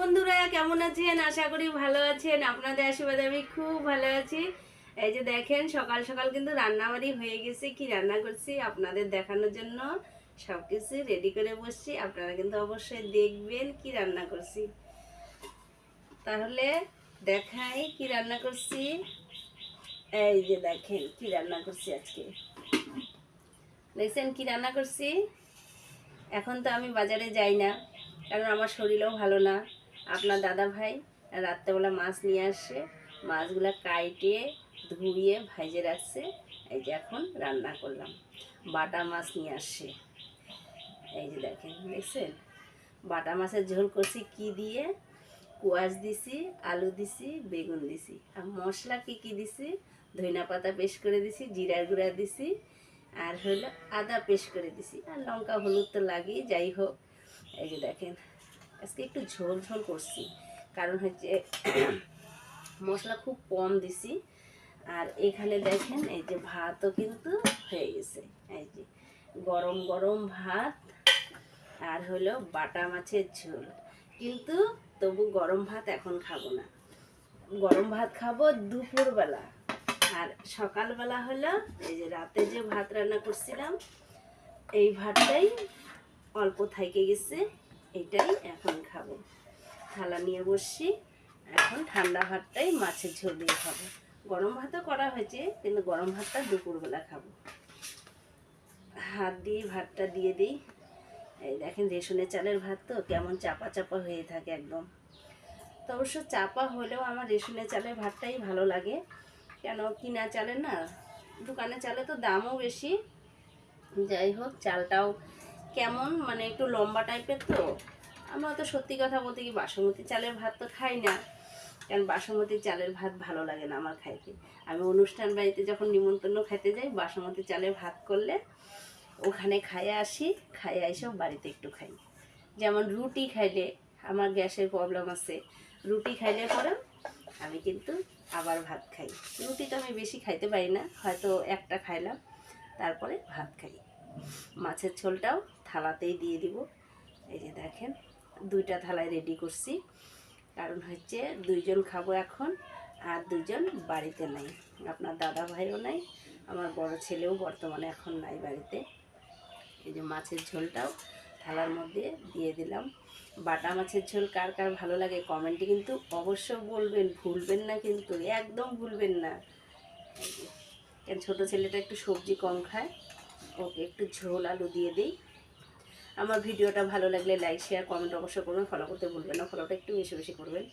বন্ধুরা, কেমন আছেন? আশা করি ভালো আছেন। আপনাদের আশীর্বাদে আমি খুব ভালো আছি। এই যে দেখেন, সকাল সকাল কিন্তু রান্নাবাড়ি হয়ে গেছে। কি রান্না করছি আপনাদের দেখানোর জন্য। সব কিছু রেডি করে বসছি। আপনারা কিন্তু অবশ্যই দেখবেন কি রান্না করছি। তাহলে দেখাই কি রান্না করছি। এই যে দেখেন, কি রান্না করছি আজকে। দেখছেন কি রান্না করছি? এখন তো আমি বাজারে যাই না, কারণ আমার শরীরও ভালো না। আপনার দাদা ভাই রাত্রেবেলা মাছ নিয়ে আসে, মাছগুলো কাইটে ধুয়ে ভাইজে রাখছে। এই যে এখন রান্না করলাম। বাটা মাছ নিয়ে আসছে এই যে দেখেন, দেখছেন? বাটা মাছের ঝোল করছি কি দিয়ে? কুয়াশ দিছি, আলু দিছি, বেগুন দিছি। আর মশলা কি কি দিছি? ধইনা পাতা পেস্ট করে দিছি, জিরার গুঁড়া দিছি, আর হলো আদা পেস্ট করে দিছি। আর লঙ্কা হলুদ তো লাগেই, যাই হোক। এই যে দেখেন আজকে একটু ঝোল ঝোল করছি। কারণ হচ্ছে মশলা খুব কম দিছি। আর এখানে দেখেন, এই যে ভাতও কিন্তু হয়ে গেছে। এই যে গরম গরম ভাত আর হলো বাটা মাছের ঝোল। কিন্তু তবু গরম ভাত এখন খাব না। গরম ভাত খাব দুপুরবেলা। আর সকালবেলা হলো এই যে রাতে যে ভাত রান্না করছিলাম, এই ভাতটাই অল্প থেকে গেছে। এটাই এখন খাব। থালা নিয়ে বসছি, এখন ঠান্ডা ভাতটাই মাছের ঝোল দিয়ে খাব। গরম ভাতও করা হয়েছে, কিন্তু গরম ভাতটা দুপুরবেলা খাব। হাত দিয়ে ভাতটা দিয়ে দিই। এই দেখেন, রেশনের চালের ভাত তো কেমন চাপা চাপা হয়ে থাকে একদম। তো অবশ্য চাপা হলেও আমার রেশনের চালের ভাতটাই ভালো লাগে। কেন কিনা চালের না, দোকানে চালে তো দামও বেশি। যাই হোক, চালটাও কেমন? মানে একটু লম্বা টাইপের তো? আমরা তো সত্যি কথা বলতে কি বাসমতি চালের ভাত তো খাই না। কারণ বাসমতি চালের ভাত ভালো লাগে না আমার খাইতে। আমি অনুষ্ঠান বাড়িতে যখন নিমন্ত্রণ খাইতে যাই, বাসমতি চালের ভাত করলে ওখানে খাইয়ে আসি, খাইয়ে এসেও বাড়িতে একটু খাই। যেমন রুটি খাইলে আমার গ্যাসের প্রবলেম আছে। রুটি খাইলে পরে আমি কিন্তু আবার ভাত খাই। রুটি তো আমি বেশি খাইতে পারি না, হয়তো একটা খাইলাম, তারপরে ভাত খাই। মাছের ঝোলটাও থালাতেই দিয়ে দিব। এই যে দেখেন, দুইটা থালায় রেডি করছি। কারণ হচ্ছে দুইজন খাব এখন আর দুজন বাড়িতে নাই। আপনার দাদা ভাইও নাই, আমার বড় ছেলেও বর্তমানে এখন নাই বাড়িতে। এই যে মাছের ঝোলটাও থালার মধ্যে দিয়ে দিলাম। বাটা মাছের ঝোল কার কার ভালো লাগে কমেন্টে কিন্তু অবশ্য বলবেন, ভুলবেন না কিন্তু, একদম ভুলবেন না। কেন ছোটো ছেলেটা একটু সবজি কম খায়? ওকে একটু ঝোল আলু দিয়ে দিই। আমার ভিডিওটা ভালো লাগলে লাইক শেয়ার কমেন্ট অবশ্যই করবেন ফলো করতে ভুলবেন না ফলোটা একটু বেশি বেশি করবেন।